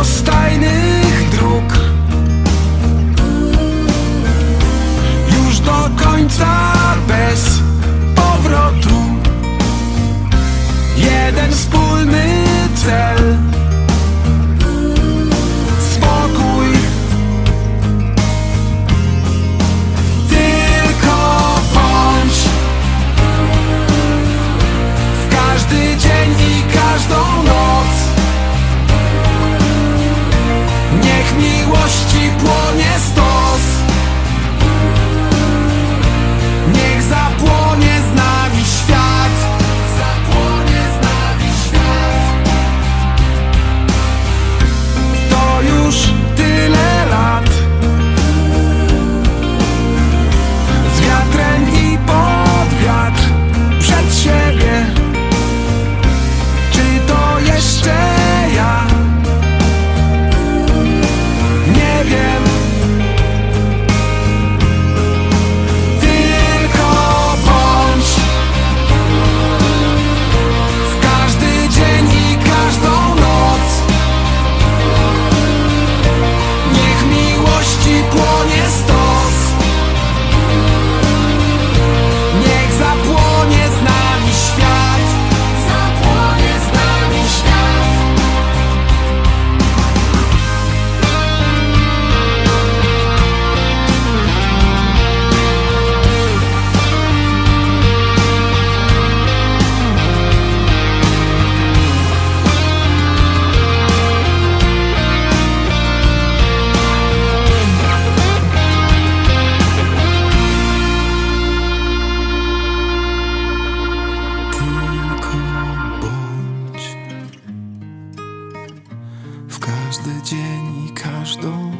rozstajnych dróg. Już do końca bez powrotu. Jeden wspólny cel. każdy dzień i każdą